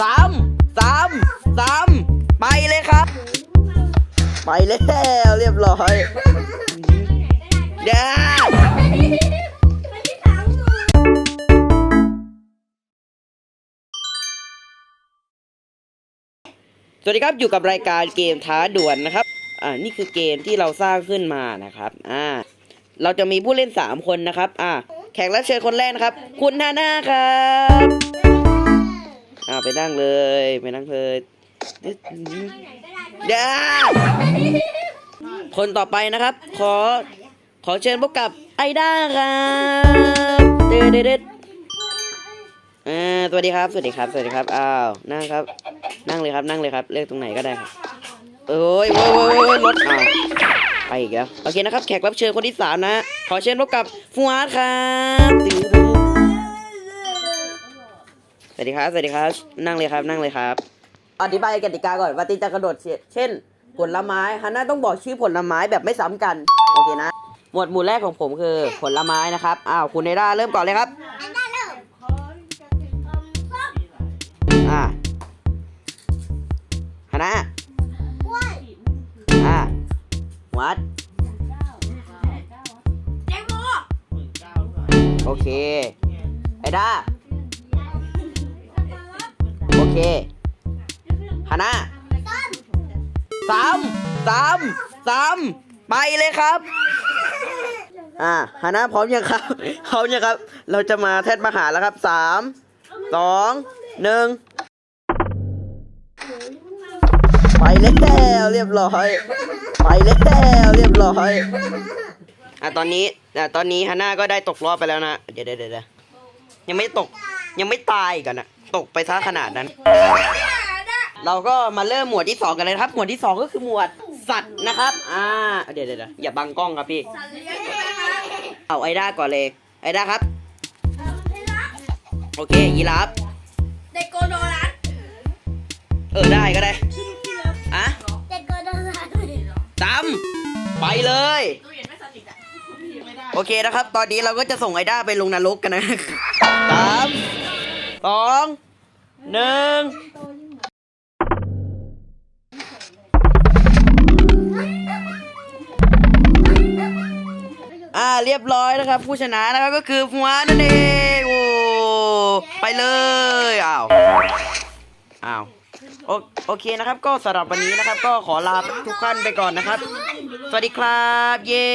สามสามสามไปเลยครับ ไปแล้วเรียบร้อยเด้าสวัสดีครับอยู่กับรายการเกมท้าด่วนนะครับ อ่านี่คือเกมที่เราสร้างขึ้นมานะครับ อ่า เราจะมีผู้เล่นสามคนนะครับ อ่า แขกรับเชิญคนแรกนะครับ คุณฮาน่าครับ อ่าไปนั่งเลย ไปนั่งเลยเด้าคนต่อไปนะครับ ขอขอเชิญพบกับไอด้าครับเด็ดเด็ดเด็ดอ่าสวัสดีครับ สวัสดีครับ สวัสดีครับ อ้าว นั่งครับ นั่งเลยครับ นั่งเลยครับ เลือกตรงไหนก็ได้ครับเอ้ยโว้ยโว้ยโว้ยรถอ้าวไปอีกแล้ว โอเคนะครับ แขกรับเชิญคนที่สามนะ ขอเชิญพบกับฟูอาร์ตครับตึงตึงส วัสดีครับสวัสดีครับ นั่งเลยครับนั่งเลยครับ อธิบายกติกาก่อนว่าตีจะกระโดดเช่น ผลไม้ฮันน่าต้องบอกชื่อผลไม้แบบไม่ซ้ำกัน โอเคนะ หมวดหมู่แรกของผมคือผลไม้นะครับ อ้าว คุณเนด้าเริ่มก่อนเลยครับอ่าฮันน่าอ่าวัดโอเค ไอด้าโอ เคฮาน่าสามสามสามไปเลยครับ อ่าฮาน่าพร้อมยังครับพร้อมยังครับ เราจะมาแทดมหาแล้วครับสามสองหนึ่งไปแล้วเรียบร้อย ไปแล้วเรียบร้อยอะตอนนี้อะตอนนี้ฮาน่าก็ได้ตกรอบไปแล้วนะ เดี๋ยวเดี๋ยวเดี๋ยวยังไม่ตก ยังไม่ตายอีกันนะตกไปซะขนาดนั้น เราก็มาเริ่มหมวดที่สองกันเลยนะครับ หมวดที่สองก็คือหมวดสัตว์นะครับ อ่าเดี๋ยวเดี๋ยวเดี๋ยวอย่าบังกล้องครับพี่ เอาไอด้าก่อนเลย ไอด้าครับ โอเค ยีราฟเด็กโกโดรัสเออได้ก็ได้อะเด็กโกโดรัสตามไปเลยตู้เย็นไม่สนิทอะโอเคนะครับ ตอนนี้เราก็จะส่งไอด้าไปลงนรกกันนะ สามสองหนึ่งอ่าเรียบร้อยนะครับ ผู้ชนะนะครับก็คือฟัวนั่นเองโอ้ไปเลยอ้าวอ้าวโอโอเคนะครับ ก็สำหรับวันนี้นะครับ ก็ขอลาทุกท่านไปก่อนนะครับ สวัสดีครับ เย้